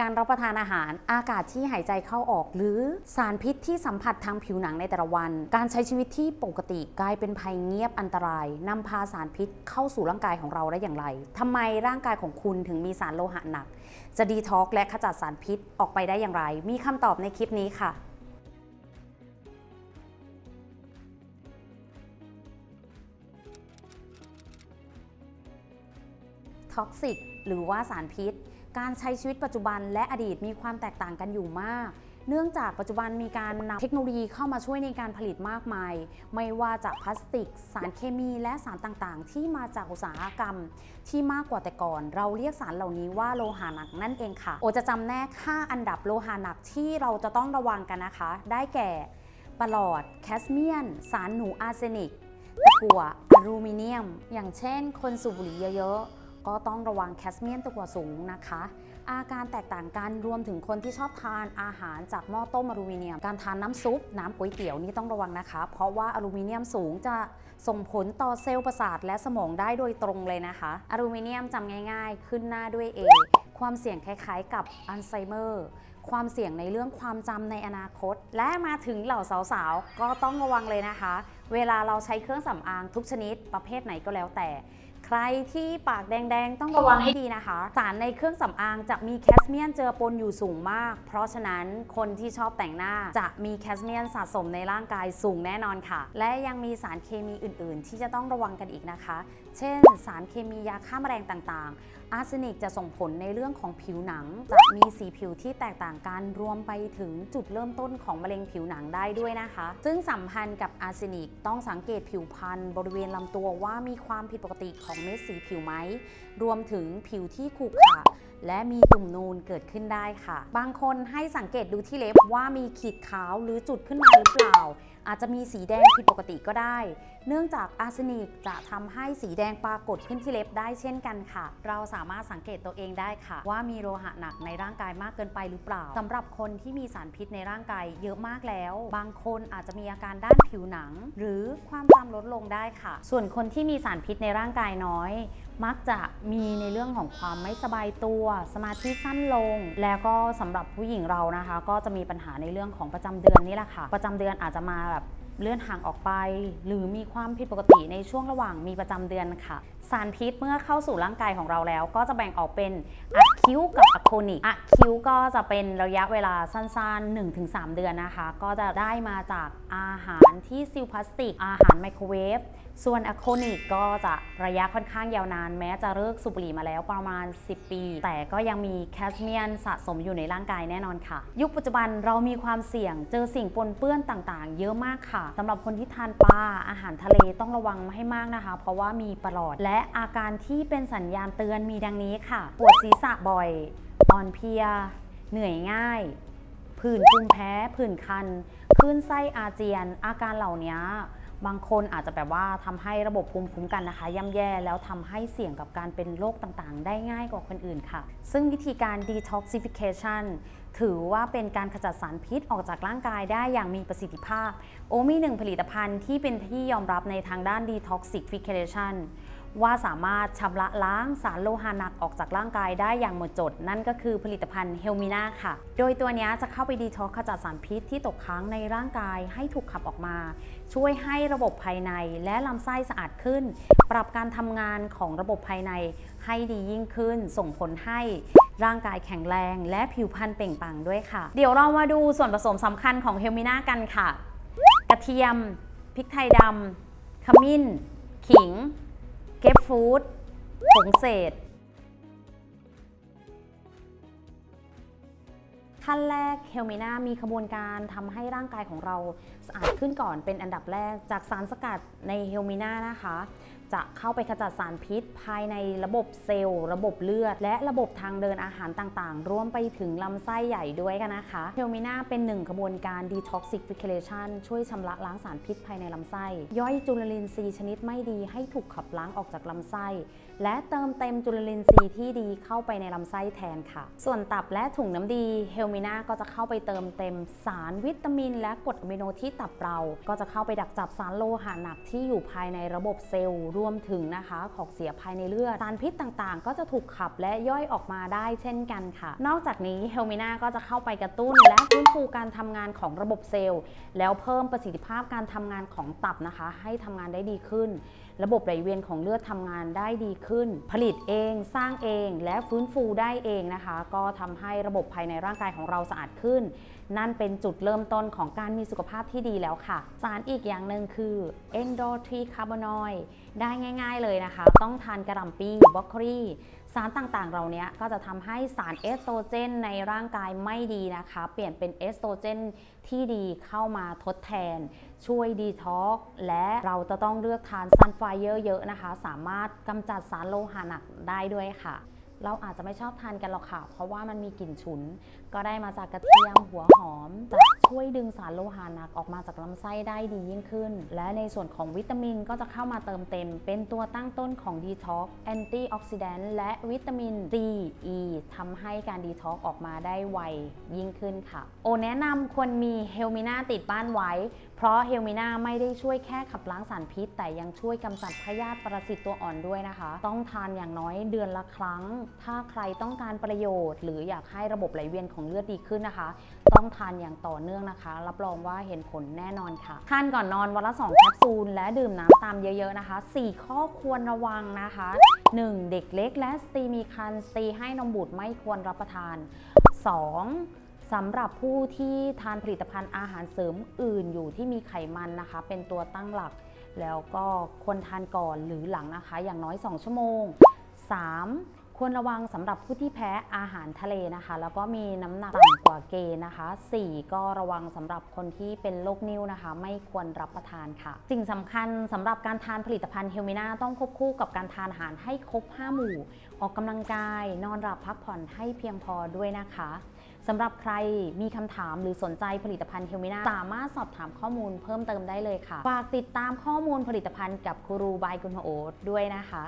การรับประทานอาหาร อากาศที่หายใจเข้าออก หรือสารพิษที่สัมผัสทางผิวหนังในแต่ละวัน การใช้ชีวิตที่ปกติกลายเป็นภัยเงียบอันตรายนำพาสารพิษเข้าสู่ร่างกายของเราได้อย่างไรทำไมร่างกายของคุณถึงมีสารโลหะหนัก จะดีท็อกและขจัดสารพิษออกไปได้อย่างไร มีคำตอบในคลิปนี้ค่ะท็อกซิกหรือว่าสารพิษ การใช้ชีวิตปัจจุบันและอดีตมีความแตกต่างกันอยู่มาก เนื่องจากปัจจุบันมีการนำเทคโนโลยีเข้ามาช่วยในการผลิตมากมาย ไม่ว่าจากพลาสติก สารเคมีและสารต่างๆ ที่มาจากอุตสาหกรรม ที่มากกว่าแต่ก่อน เราเรียกสารเหล่านี้ว่าโลหะหนักนั่นเองค่ะ โอจะจำแนก5อันดับโลหะหนักที่เราจะต้องระวังกันนะคะ ได้แก่ปลอด แคสเมียน สารหนูอาร์เซนิกตะกั่วอลูมิเนียม อย่างเช่น คนสูบบุหรี่เยอะๆ ก็ต้องระวังแคสเมียนตัวสูงนะคะ อาการแตกต่างกันรวมถึงคนที่ชอบทานอาหารจากหม้อต้มอลูมิเนียม การทานน้ำซุป น้ำก๋วยเตี๋ยวนี่ต้องระวังนะคะ เพราะว่าอลูมิเนียมสูงจะส่งผลต่อเซลล์ประสาทและสมองได้โดยตรงเลยนะคะ อลูมิเนียมจำง่ายๆ ขึ้นหน้าด้วย A ความเสี่ยงคล้ายๆ กับอัลไซเมอร์ความเสี่ยงในเรื่องความจำในอนาคต และมาถึงเหล่าสาวๆ ก็ต้องระวังเลยนะคะ เวลาเราใช้เครื่องสำอางทุกชนิดประเภทไหนก็แล้วแต่ รที่ปากแดงๆ ต้องระวังให้ดีนะคะ สารในเครื่องสำอางจะมีแคสเมียนเจือปนอยู่สูงมาก เพราะฉะนั้นคนที่ชอบแต่งหน้าจะมีแคสเมียนสะสมในร่างกายสูงแน่นอนค่ะ และยังมีสารเคมีอื่นๆ ที่จะต้องระวังกันอีกนะคะ เช่น สารเคมียาฆ่าแมลงต่างๆอาร์เซนิกจะส่งผลในเรื่องของผิวหนัง จะมีสีผิวที่แตกต่างกันรวมไปถึงจุดเริ่มต้นของมะเร็งผิวหนังได้ด้วยนะคะ ซึ่งสัมพันธ์กับอาร์เซนิกต้องสังเกตผิวพรรณบริเวณลำตัวว่ามีความผิดปกติของเม็ดสีผิวไหม รวมถึงผิวที่ขรุขระ และมีตุ่มนูนเกิดขึ้นได้ค่ะ บางคนให้สังเกตดูที่เล็บว่ามีขีดขาวหรือจุดขึ้นมาหรือเปล่า อาจจะมีสีแดงผิดปกติก็ได้ เนื่องจากอาร์เซนิกจะทำให้สีแดงปรากฏขึ้นที่เล็บได้เช่นกันค่ะ เราสามารถสังเกตตัวเองได้ค่ะ ว่ามีโลหะหนักในร่างกายมากเกินไปหรือเปล่าสำหรับคนที่มีสารพิษในร่างกายเยอะมากแล้ว บางคนอาจจะมีอาการด้านผิวหนัง หรือความจำลดลงได้ค่ะ ส่วนคนที่มีสารพิษในร่างกายน้อยมักจะมีในเรื่องของความไม่สบายตัว สมาธิสั้นลง แล้วก็สำหรับผู้หญิงเรานะคะ ก็จะมีปัญหาในเรื่องของประจำเดือนนี่แหละค่ะ ประจำเดือนอาจจะมาแบบเลื่อนห่างออกไป หรือมีความผิดปกติในช่วงระหว่างมีประจำเดือนค่ะ สารพิษเมื่อเข้าสู่ร่างกายของเราแล้ว ก็จะแบ่งออกเป็นอะคิวกับอะโคนิกอะคิวก็จะเป็นระยะเวลาสั้นๆ 1-3 เดือนนะคะ ก็จะได้มาจากอาหารที่ซิลพลาสติก อาหารไมโครเวฟส่วนอะโคนิกก็จะระยะค่อนข้างยาวนาน แม้จะเลิกสูบบุหรี่มาแล้วประมาณ 10 ปี แต่ก็ยังมีแคสเมียนสะสมอยู่ในร่างกายแน่นอนค่ะ ยุคปัจจุบันเรามีความเสี่ยงเจอสิ่งปนเปื้อนต่างๆ เยอะมากค่ะสำหรับคนที่ทานปลาอาหารทะเลต้องระวังให้มากนะคะ เพราะว่ามีปลอด และอาการที่เป็นสัญญาณเตือนมีดังนี้ค่ะ ปวดศีรษะบ่อยอ่อนเพลีย เหนื่อยง่ายผื่นภูมิแพ้ผื่นคันคลื่นไส้อาเจียน อาการเหล่านี้ บางคนอาจจะแบบว่าทำให้ระบบภูมิคุ้มกันนะคะย่ำแย่แล้วทำให้เสี่ยงกับการเป็นโรคต่างๆ ได้ง่ายกว่าคนอื่นค่ะ ซึ่งวิธีการ detoxification ถือว่าเป็นการขจัดสารพิษออกจากร่างกายได้อย่างมีประสิทธิภาพ โอมีหนึ่งผลิตภัณฑ์ที่เป็นที่ยอมรับในทางด้าน detoxification ว่าสามารถชำระล้างสารโลหะหนักออกจากร่างกายได้อย่างหมดจด นั่นก็คือผลิตภัณฑ์เฮลมินาค่ะ โดยตัวนี้จะเข้าไปดีท็อกขจัดสารพิษที่ตกค้างในร่างกายให้ถูกขับออกมา ช่วยให้ระบบภายในและลำไส้สะอาดขึ้น ปรับการทำงานของระบบภายในให้ดียิ่งขึ้น ส่งผลให้ร่างกายแข็งแรง และผิวพรรณเปล่งปลั่งด้วยค่ะ เดี๋ยวเรามาดูส่วนผสมสำคัญของเฮลมินากันค่ะ กระเทียม พริกไทยดำขมิ้น ขิง เกปฟูดผงเศษ ขั้นแรกเฮลเมนามีขบวนการทำให้ร่างกายของเราสะอาดขึ้นก่อนเป็นอันดับแรกจากสารสกัดในเฮลเมนานะคะ จะเข้าไปขจัดสารพิษ ภายในระบบเซลล์ ระบบเลือด และระบบทางเดินอาหารต่างๆ รวมไปถึงลำไส้ใหญ่ด้วยกันนะคะเฮลมิน่าเป็นหนึ่งขบวนการ detoxification ช่วยชำระล้างสารพิษภายในลำไส้ ย่อยจุลลินทรีย์ชนิดไม่ดีให้ถูกขับล้างออกจากลำไส้ และเติมเต็มจุลินทรีย์ที่ดีเข้าไปในลำไส้แทนค่ะ ส่วนตับและถุงน้ำดีเฮลมิน่าก็จะเข้าไปเติมเต็มสารวิตามิน และกรดอะมิโนที่ตับเรา ก็จะเข้าไปดักจับสารโลหะหนักที่อยู่ภายในระบบเซลล์วมถึงนะคะของเสียภายในเลือดสารพิษต่างๆ ก็จะถูกขับและย่อยออกมาได้เช่นกันค่ะ นอกจากนี้เฮลมิน่าก็จะเข้าไปกระตุ้นและฟื้นฟูการทำงานของระบบเซลล์ แล้วเพิ่มประสิทธิภาพการทำงานของตับนะคะ ให้ทำงานได้ดีขึ้นระบบไหลเวียนของเลือดทำงานได้ดีขึ้น ผลิตเองสร้างเองและฟื้นฟูได้เองนะคะ ก็ทำให้ระบบภายในร่างกายของเราสะอาดขึ้น นั่นเป็นจุดเริ่มต้นของการมีสุขภาพที่ดีแล้วค่ะ สารอีกอย่างหนึ่งคือเอนโดทรีคาร์บอนอยด์ได้ง่าย ๆเลยนะคะ ต้องทานกระหล่ำปีบรอกโคลีสารต่างๆเราเนี้ยก็จะทำให้สารเอสโตรเจนในร่างกายไม่ดีนะคะ เปลี่ยนเป็นเอสโตรเจนที่ดีเข้ามาทดแทน ช่วยดีท็อกและเราจะต้องเลือกทานซันไฟเยอะๆนะคะ สามารถกำจัดสารโลหะหนักได้ด้วยค่ะ เราอาจจะไม่ชอบทานกันหรอกค่ะ เพราะว่ามันมีกลิ่นฉุน ก็ได้มาจากกระเทียมหัวหอม จะช่วยดึงสารโลหะหนักออกมาจากลำไส้ได้ดียิ่งขึ้น และในส่วนของวิตามินก็จะเข้ามาเติมเต็ม เป็นตัวตั้งต้นของดีท็อกแอนตี้ออกซิแดนต์และวิตามิน C E ทำให้การดีท็อกออกมาได้ไวยิ่งขึ้นค่ะ โอแนะนำควรมีเฮลมิน่าติดบ้านไว้ เพราะเฮลมิน่าไม่ได้ช่วยแค่ขับล้างสารพิษ แต่ยังช่วยกำจัดพยาธิปรสิตตัวอ่อนด้วยนะคะ ต้องทานอย่างน้อยเดือนละครั้งถ้าใครต้องการประโยชน์ หรืออยากให้ระบบไหลเวียนของเลือดดีขึ้นนะคะ ต้องทานอย่างต่อเนื่องนะคะ รับรองว่าเห็นผลแน่นอนค่ะ ทานก่อนนอนวันละ2แคปซูล และดื่มน้ำตามเยอะๆนะคะ 4 ข้อควรระวังนะคะ 1. เด็กเล็กและสตรีมีครรภ์สตรีให้นมบุตรไม่ควรรับประทาน 2. สำหรับผู้ที่ทานผลิตภัณฑ์อาหารเสริมอื่นอยู่ที่มีไขมันนะคะ เป็นตัวตั้งหลัก แล้วก็ควรทานก่อนหรือหลังนะคะ อย่างน้อย 2 ชั่วโมง 3. ควรระวังสำหรับผู้ที่แพ้อาหารทะเลนะคะ แล้วก็มีน้ำหนักต่ำกว่าเกณฑ์นะคะ 4. ก็ระวังสำหรับคนที่เป็นโรคนิ่วนะคะ ไม่ควรรับประทานค่ะ สิ่งสำคัญสำหรับการทานผลิตภัณฑ์เฮลมิน่าต้องควบคู่กับการทานอาหารให้ครบ 5 หมู่ ออกกำลังกาย นอนหลับพักผ่อนให้เพียงพอด้วยนะคะสำหรับใครมีคำถามหรือสนใจผลิตภัณฑ์เฮลมิน่าสามารถสอบถามข้อมูลเพิ่มเติมได้เลยค่ะ ฝากติดตามข้อมูลผลิตภัณฑ์กับครูบายกุณโอตด้วยนะคะ